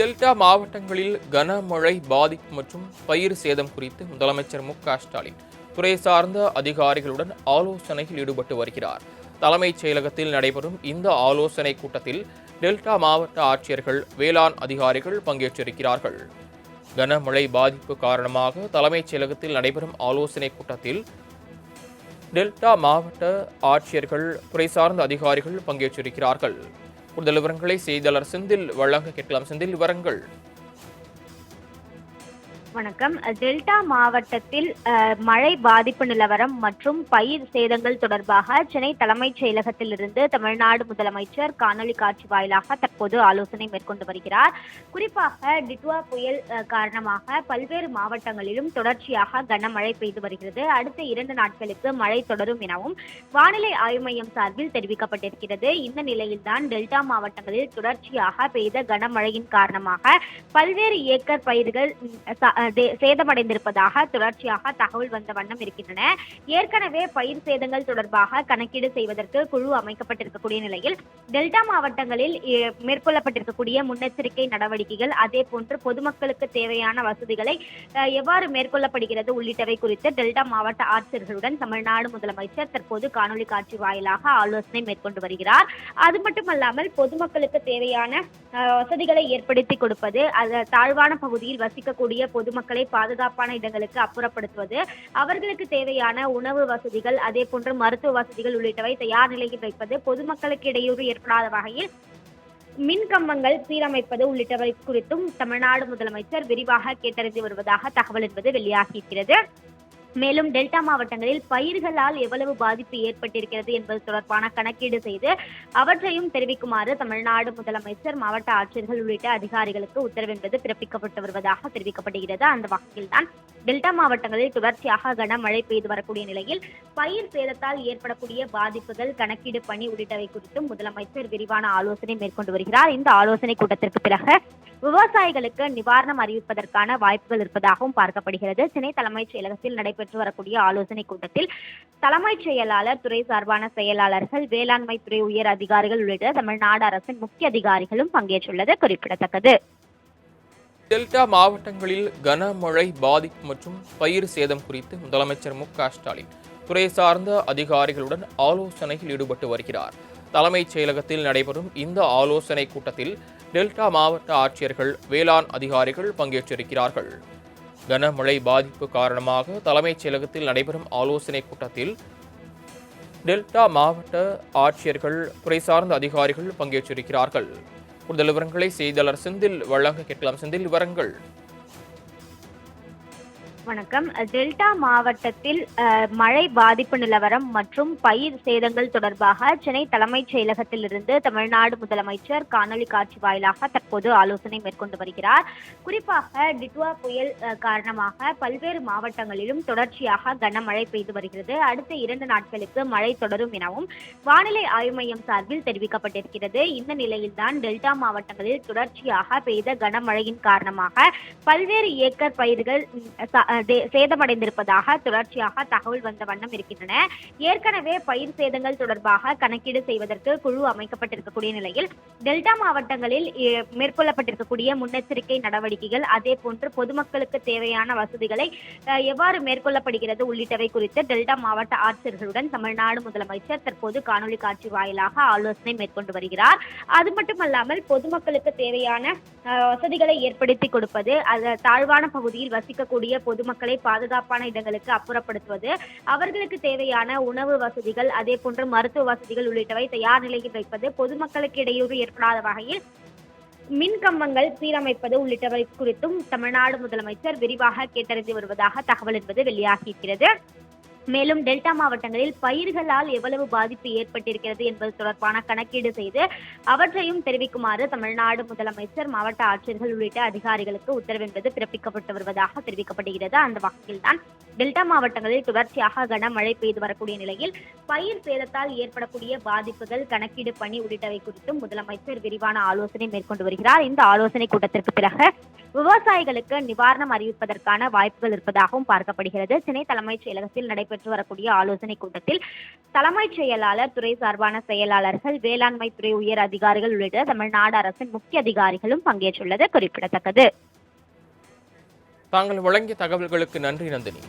Delta மாவட்டங்களில் கனமழை பாதிப்பு மற்றும் பயிர் சேதம் குறித்து முதலமைச்சர் மு க ஸ்டாலின் துறை சார்ந்த அதிகாரிகளுடன் ஆலோசனையில் ஈடுபட்டு வருகிறார். தலைமைச் செயலகத்தில் நடைபெறும் இந்த ஆலோசனை கூட்டத்தில் டெல்டா மாவட்ட ஆட்சியர்கள் வேளாண் அதிகாரிகள் பங்கேற்றிருக்கிறார்கள். கனமழை பாதிப்பு காரணமாக தலைமைச் செயலகத்தில் நடைபெறும் ஆலோசனை கூட்டத்தில் டெல்டா மாவட்ட ஆட்சியர்கள் துறை சார்ந்த அதிகாரிகள் பங்கேற்றிருக்கிறார்கள். கூடுதல் விவரங்களை செய்தியாளர் செந்தில் வழங்க கேட்கலாம். செந்தில் விவரங்கள். வணக்கம். டெல்டா மாவட்டத்தில் மழை பாதிப்பு நிலவரம் மற்றும் பயிர் சேதங்கள் தொடர்பாக சென்னை தலைமைச் செயலகத்திலிருந்து தமிழ்நாடு முதலமைச்சர் காணொலி காட்சி வாயிலாக தற்போது ஆலோசனை மேற்கொண்டு வருகிறார். குறிப்பாக டிட்வா புயல் காரணமாக பல்வேறு மாவட்டங்களிலும் தொடர்ச்சியாக கனமழை பெய்து வருகிறது. அடுத்த இரண்டு நாட்களுக்கு மழை தொடரும் எனவும் வானிலை ஆய்வு மையம் சார்பில் தெரிவிக்கப்பட்டிருக்கிறது. இந்த நிலையில்தான் டெல்டா மாவட்டங்களில் தொடர்ச்சியாக பெய்த கனமழையின் காரணமாக பல்வேறு ஏக்கர் பயிர்கள் சேதமடைந்திருப்பதாக தொடர்ச்சியாக தகவல் வந்த வண்ணம் இருக்கின்றன. ஏற்கனவே பயிர் சேதங்கள் தொடர்பாக கணக்கீடு செய்வதற்கு குழு அமைக்கப்பட்டிருக்கக்கூடிய நிலையில் டெல்டா மாவட்டங்களில் மேற்கொள்ளப்பட்டிருக்கக்கூடிய முன்னெச்சரிக்கை நடவடிக்கைகள் அதே போன்று பொதுமக்களுக்கு தேவையான வசதிகளை எவ்வாறு மேற்கொள்ளப்படுகிறது உள்ளிட்டவை குறித்து டெல்டா மாவட்ட ஆட்சியர்களுடன் தமிழ்நாடு முதலமைச்சர் தற்போது காணொலி காட்சி வாயிலாக ஆலோசனை மேற்கொண்டு வருகிறார். அது மட்டுமல்லாமல் பொதுமக்களுக்கு தேவையான வசதிகளை ஏற்படுத்தி கொடுப்பது தாழ்வான பகுதியில் வசிக்கக்கூடிய பொது பொதுமக்களை பாதுகாப்பான இடங்களுக்கு அப்புறப்படுத்துவது அவர்களுக்கு தேவையான உணவு வசதிகள் அதே போன்று மருத்துவ வசதிகள் உள்ளிட்டவை தயார் நிலையில் வைப்பது பொதுமக்களுக்கு இடையூறு ஏற்படாத வகையில் மின் கம்பங்கள் சீரமைப்பது உள்ளிட்டவை குறித்தும் தமிழ்நாடு முதலமைச்சர் விரிவாக கேட்டறிந்து வருவதாக தகவல் என்பது வெளியாகியிருக்கிறது மேலும் டெல்டா மாவட்டங்களில் பயிர்களால் எவ்வளவு பாதிப்பு ஏற்பட்டிருக்கிறது என்பது தொடர்பான கணக்கீடு செய்து அவற்றையும் தெரிவிக்குமாறு தமிழ்நாடு முதலமைச்சர் மாவட்ட ஆட்சியர்கள் உள்ளிட்ட அதிகாரிகளுக்கு உத்தரவு என்பது பிறப்பிக்கப்பட்டு வருவதாக தெரிவிக்கப்படுகிறது. அந்த வகையில்தான் டெல்டா மாவட்டங்களில் தொடர்ச்சியாக கனமழை பெய்து வரக்கூடிய நிலையில் பயிர் சேதத்தால் ஏற்படக்கூடிய பாதிப்புகள் கணக்கீடு பணி உள்ளிட்டவை குறித்தும் முதலமைச்சர் விரிவான ஆலோசனை மேற்கொண்டு வருகிறார். இந்த ஆலோசனை கூட்டத்திற்கு பிறகு விவசாயிகளுக்கு நிவாரணம் அறிவிப்பதற்கான வாய்ப்புகள் இருப்பதாகவும் பார்க்கப்படுகிறது. சென்னை தலைமைச் செயலகத்தில் நடைபெற்று வரக்கூடிய ஆலோசனை கூட்டத்தில் தலைமைச் செயலாளர் துறை சார்பான செயலாளர்கள் வேளாண்மை துறை உயர் அதிகாரிகள் உள்ளிட்ட தமிழ்நாடு அரசின் முக்கிய அதிகாரிகளும் பங்கேற்றுள்ளது. குறிப்பிடத்தக்கது. டெல்டா மாவட்டங்களில் கனமழை பாதிப்பு மற்றும் பயிர் சேதம் குறித்து முதலமைச்சர் மு க ஸ்டாலின் துறை சார்ந்த அதிகாரிகளுடன் ஆலோசனையில் ஈடுபட்டு வருகிறார். தலைமைச் செயலகத்தில் நடைபெறும் இந்த ஆலோசனை கூட்டத்தில் டெல்டா மாவட்ட ஆட்சியர்கள் வேளாண் அதிகாரிகள் பங்கேற்றிருக்கிறார்கள். கனமழை பாதிப்பு காரணமாக தலைமைச் செயலகத்தில் நடைபெறும் ஆலோசனை கூட்டத்தில் டெல்டா மாவட்ட ஆட்சியர்கள் துறை சார்ந்த அதிகாரிகள் பங்கேற்றிருக்கிறார்கள். கூடுதல் விவரங்களை செய்தியாளர் செந்தில் வழங்க கேட்கலாம். செந்தில் விவரங்கள். வணக்கம். டெல்டா மாவட்டத்தில் மழை பாதிப்பு நிலவரம் மற்றும் பயிர் சேதங்கள் தொடர்பாக சென்னை தலைமைச் செயலகத்திலிருந்து தமிழ்நாடு முதலமைச்சர் காணொலி காட்சி வாயிலாக தற்போது ஆலோசனை மேற்கொண்டு வருகிறார். குறிப்பாக டிட்வா புயல் காரணமாக பல்வேறு மாவட்டங்களிலும் தொடர்ச்சியாக கனமழை பெய்து வருகிறது. அடுத்த இரண்டு நாட்களுக்கு மழை தொடரும் எனவும் வானிலை ஆய்வு மையம் சார்பில் தெரிவிக்கப்பட்டிருக்கிறது. இந்த நிலையில்தான் டெல்டா மாவட்டங்களில் தொடர்ச்சியாக பெய்த கனமழையின் காரணமாக பல்வேறு ஏக்கர் பயிர்கள் சேதமடைந்திருப்பதாக தொடர்ச்சியாக தகவல் வந்த வண்ணம் இருக்கின்றன. ஏற்கனவே பயிர் சேதங்கள் தொடர்பாக கணக்கீடு செய்வதற்கு குழு அமைக்கப்பட்டிருக்கக்கூடிய நிலையில் டெல்டா மாவட்டங்களில் மேற்கொள்ளப்பட்டிருக்கக்கூடிய முன்னெச்சரிக்கை நடவடிக்கைகள் அதே போன்று பொதுமக்களுக்கு தேவையான வசதிகளை எவ்வாறு மேற்கொள்ளப்படுகிறது உள்ளிட்டவை குறித்து டெல்டா மாவட்ட ஆட்சியர்களுடன் தமிழ்நாடு முதலமைச்சர் தற்போது காணொலி காட்சி வாயிலாக ஆலோசனை மேற்கொண்டு வருகிறார். அது மட்டுமல்லாமல் பொதுமக்களுக்கு தேவையான அஹ், வசதிகளை ஏற்படுத்தி கொடுப்பது அது தாழ்வான பகுதியில் வசிக்கக்கூடிய பொது பொதுமக்களை பாதுகாப்பான இடங்களுக்கு அப்புறப்படுத்துவது அவர்களுக்கு தேவையான உணவு வசதிகள் அதே போன்று மருத்துவ வசதிகள் உள்ளிட்டவை தயார் நிலையில் வைப்பது பொதுமக்களுக்கு இடையூறு ஏற்படாத வகையில் மின் கம்பங்கள் சீரமைப்பது உள்ளிட்டவை குறித்தும் தமிழ்நாடு முதலமைச்சர் விரிவாக கேட்டறிந்து வருவதாக தகவல் என்பது வெளியாகியிருக்கிறது. மேலும் டெல்டா மாவட்டங்களில் பயிர்களால் எவ்வளவு பாதிப்பு ஏற்பட்டிருக்கிறது என்பது தொடர்பான கணக்கீடு செய்து அவற்றையும் தெரிவிக்குமாறு தமிழ்நாடு முதலமைச்சர் மாவட்ட ஆட்சியர்கள் உள்ளிட்ட அதிகாரிகளுக்கு உத்தரவு என்பது பிறப்பிக்கப்பட்டு வருவதாக தெரிவிக்கப்படுகிறது. அந்த வகையில்தான் டெல்டா மாவட்டங்களில் தொடர்ச்சியாக கனமழை பெய்து வரக்கூடிய நிலையில் பயிர் சேதத்தால் ஏற்படக்கூடிய பாதிப்புகள் கணக்கீடு பணி உள்ளிட்டவை குறித்தும் முதலமைச்சர் விரிவான ஆலோசனை மேற்கொண்டு வருகிறார். இந்த ஆலோசனை கூட்டத்திற்கு பிறகு விவசாயிகளுக்கு நிவாரணம் அறிவிப்பதற்கான வாய்ப்புகள் இருப்பதாகவும் பார்க்கப்படுகிறது. சென்னை தலைமைச் செயலகத்தில் நடைபெற்று வரக்கூடிய ஆலோசனை கூட்டத்தில் தலைமைச் செயலாளர் துறை சார்பான செயலாளர்கள் வேளாண்மை துறை உயர் அதிகாரிகள் உள்ளிட்ட தமிழ்நாடு அரசின் முக்கிய அதிகாரிகளும் பங்கேற்றுள்ளது குறிப்பிடத்தக்கது. தாங்கள் வழங்கிய தகவல்களுக்கு நன்றி நந்தினி.